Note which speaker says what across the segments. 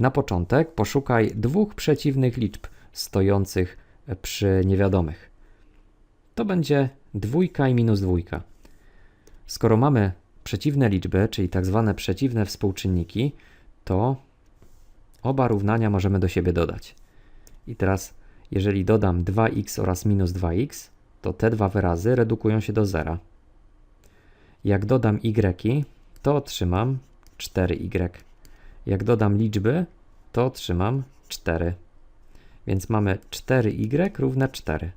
Speaker 1: Na początek poszukaj dwóch przeciwnych liczb stojących przy niewiadomych. To będzie dwójka i minus dwójka. Skoro mamy przeciwne liczby, czyli tak zwane przeciwne współczynniki, to oba równania możemy do siebie dodać. I teraz, jeżeli dodam 2x oraz minus 2x, to te dwa wyrazy redukują się do zera. Jak dodam y, to otrzymam 4y. Jak dodam liczby, to otrzymam 4. Więc mamy 4y równe 4.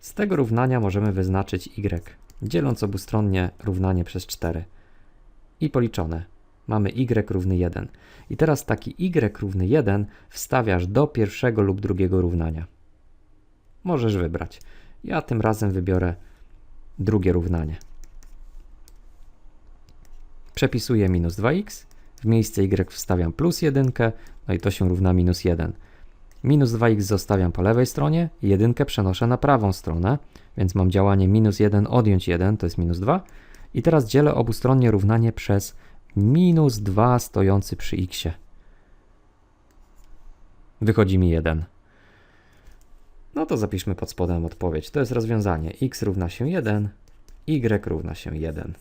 Speaker 1: Z tego równania możemy wyznaczyć y, dzieląc obustronnie równanie przez 4. I policzone. Mamy y równy 1. I teraz taki y równy 1 wstawiasz do pierwszego lub drugiego równania. Możesz wybrać. Ja tym razem wybiorę drugie równanie. Przepisuję minus 2x, w miejsce y wstawiam plus 1, no i to się równa minus 1. Minus 2x zostawiam po lewej stronie, 1 przenoszę na prawą stronę, więc mam działanie minus 1 odjąć 1, to jest minus 2. I teraz dzielę obustronnie równanie przez minus 2 stojący przy x. Wychodzi mi 1. No to zapiszmy pod spodem odpowiedź. To jest rozwiązanie x równa się 1, y równa się 1.